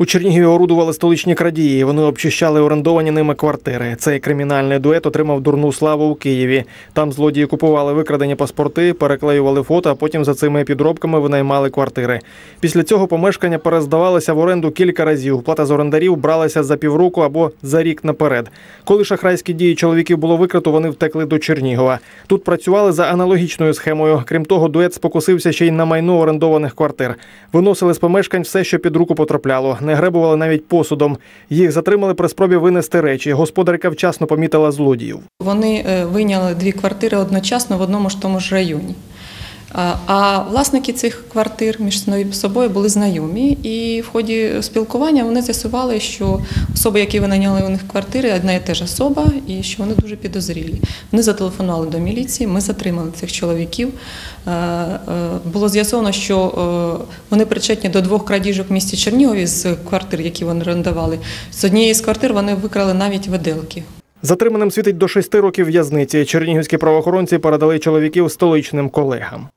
У Чернігові орудували столичні крадії. Вони обчищали орендовані ними квартири. Цей кримінальний дует отримав дурну славу у Києві. Там злодії купували викрадені паспорти, переклеювали фото, а потім за цими підробками винаймали квартири. Після цього помешкання перездавалися в оренду кілька разів. Плата з орендарів бралася за півроку або за рік наперед. Коли шахрайські дії чоловіків було викрито, вони втекли до Чернігова. Тут працювали за аналогічною схемою. Крім того, дует спокусився ще й на майно орендованих квартир. Виносили з помешкань все, що під руку потрапляло. Не гребували навіть посудом. Їх затримали при спробі винести речі. Господарка вчасно помітила злодіїв. Вони е, вийняли дві квартири одночасно в одному ж тому ж районі. А- власники цих квартир між собою були знайомі, і в ході спілкування вони з'ясували, що особи, які винайняли у них квартири, одна і те ж особа, і що вони дуже підозрілі. Вони зателефонували до міліції, ми затримали цих чоловіків. Е, е, Було з'ясовано, що е, вони причетні до двох крадіжок в місті Чернігові з квартир, які вони орендували. З однієї з квартир вони викрали навіть виделки. Затриманим світить до шести років в'язниці. Чернігівські правоохоронці передали чоловіків столичним колегам.